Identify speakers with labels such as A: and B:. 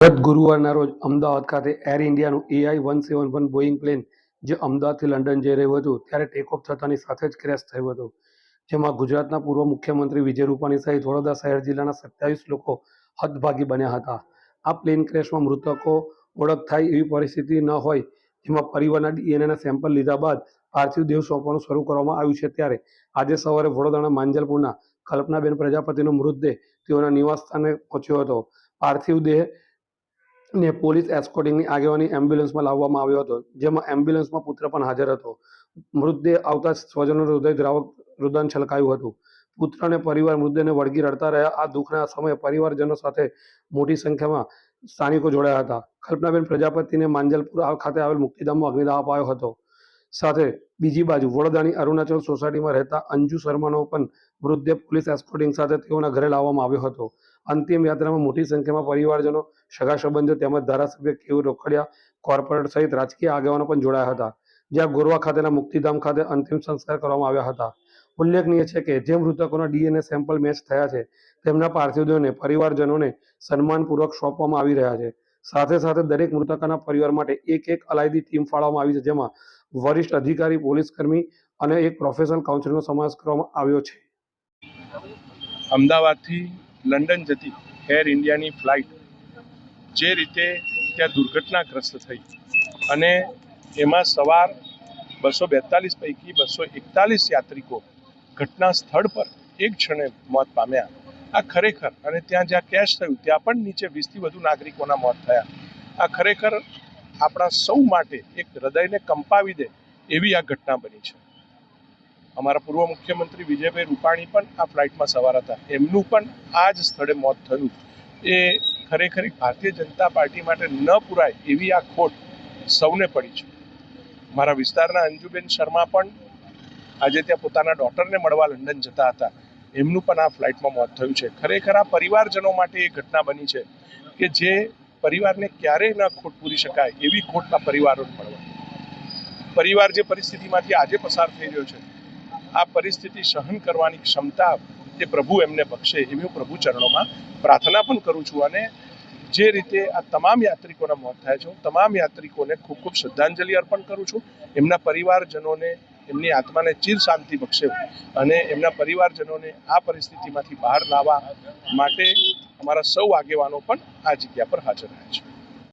A: ગત ગુરુવારના રોજ અમદાવાદ ખાતે air ઇન્ડિયાનું AI one seven one Boeing plane જે અમદાવાદથી લંડન જઈ રહ્યું હતું, ત્યારે ટેકઓફ થતાની સાથે જ ક્રેશ થયું હતું. જેમાં ગુજરાતના પૂર્વ મુખ્યમંત્રી વિજય રૂપાણી સહિત વડોદરા શહેર જિલ્લાના સત્યાવીસ લોકો હદભાગી બન્યા હતા. આ પ્લેન ક્રેશમાં મૃતકો ઓળખ થાય એવી પરિસ્થિતિ ન હોય, જેમાં પરિવારના ડીએનએના સેમ્પલ લીધા બાદ પાર્થિવ દેહ સોંપવાનું શરૂ કરવામાં આવ્યું છે ત્યારે આજે સવારે વડોદરાના માંજલપુરના કલ્પનાબેન પ્રજાપતિનો મૃતદેહ તેઓના નિવાસસ્થાને પહોંચ્યો હતો. પાર્થિવ દેહ ને પોલીસ એસ્કોર્ટિંગની આગેવાની એમ્બ્યુલન્સમાં લાવવામાં આવ્યો હતો, જેમાં એમ્બ્યુલન્સમાં પુત્ર પણ હાજર હતો. મૃતદેહ આવતા સ્વજનો હૃદય દ્રાવક રુદન છલકાયું હતું. પુત્ર અને પરિવાર મૃતદેહને વળગી રડતા રહ્યા. આ દુઃખના સમયે પરિવારજનો સાથે મોટી સંખ્યામાં સ્થાનિકો જોડાયા હતા. કલ્પનાબેન પ્રજાપતિને માંજલપુર ખાતે આવેલ મુક્તિધામમાં અગ્નિદાહ અપાયો હતો. સાથે બીજી બાજુ વડોદરાની અરુણાચલ સોસાયટીમાં રહેતા અંજુ શર્માનો પણ મૃતદેહ પોલીસ એસ્કોર્ટિંગ સાથે તેઓના ઘરે લાવવામાં આવ્યો હતો. અંતિમ યાત્રામાં મોટી સંખ્યામાં પરિવારજનો, સગા સંબંધો તેમજ ધારાસભ્ય કેવું રોકડિયા કોર્પોરેટ સહિત રાજકીય આગેવાનો પણ જોડાયા હતા, જ્યાં ગોરવા ખાતેના મુક્તિધામ ખાતે અંતિમ સંસ્કાર કરવામાં આવ્યા હતા. ઉલ્લેખનીય છે કે જે મૃતકોના ડીએનએ સેમ્પલ મેચ થયા છે, તેમના પાર્થિવદેહને પરિવારજનોને સન્માનપૂર્વક સોંપવામાં આવી રહ્યા છે. સાથે સાથે દરેક મૃતકોના પરિવાર માટે એક એક અલાયદી ટીમ ફાળવવામાં આવી છે, જેમાં વરિષ્ઠ અધિકારી, પોલીસ કર્મી અને એક પ્રોફેશનલ કાઉન્સિલનો સમાવેશ કરવામાં આવ્યો છે.
B: અમદાવાદથી લંડન જતી એર ઇન્ડિયાની ફ્લાઇટ જે રીતે ત્યાં દુર્ઘટનાગ્રસ્ત થઈ અને એમાં સવાર બસો બેતાલીસ પૈકી બસો એકતાલીસ યાત્રિકો ઘટના સ્થળ પર એક ક્ષણે મોત પામ્યા. આ ખરેખર અને ત્યાં જ્યાં કેશ થયું, ત્યાં પણ નીચે વીસથી વધુ નાગરિકોના મોત થયા. આ ખરેખર આપણા સૌ માટે એક હૃદયને કંપાવી દે એવી આ ઘટના બની છે. અમારા પૂર્વ મુખ્યમંત્રી વિજયભાઈ રૂપાણી પણ આ ફ્લાઇટમાં સવાર હતા. એમનું પણ આ જ સ્થળે મોત થયું. એ ખરેખર ભારતીય જનતા પાર્ટી માટે ન પુરાય એવી આ ખોટ સૌને પડી છે. મારા વિસ્તારના અંજુબેન શર્મા પણ આજે ત્યાં પોતાના ડોટરને મળવા લંડન જતા હતા. એમનું પણ આ ફ્લાઇટમાં મોત થયું છે. ખરેખર આ પરિવારજનો માટે એ ઘટના બની છે કે જે પરિવારને ક્યારેય ન ખોટ પૂરી શકાય એવી ખોટના પરિવારોને મળવા. પરિવાર જે પરિસ્થિતિમાંથી આજે પસાર થઈ રહ્યો છે, આ પરિસ્થિતિ સહન કરવાની ક્ષમતા તે પ્રભુ એમને બક્ષે એવી હું પ્રભુ ચરણોમાં પ્રાર્થના પણ કરું છું અને જે રીતે આ તમામ યાત્રિકોના મોત થાય છે, હું તમામ યાત્રિકોને ખૂબ ખૂબ શ્રદ્ધાંજલિ અર્પણ કરું છું. એમના પરિવારજનોને, એમની આત્માને ચીર શાંતિ બક્ષે અને એમના પરિવારજનોને આ પરિસ્થિતિમાંથી બહાર લાવવા માટે અમારા સૌ આગેવાનો પણ આ જગ્યા પર હાજર રહ્યા છે.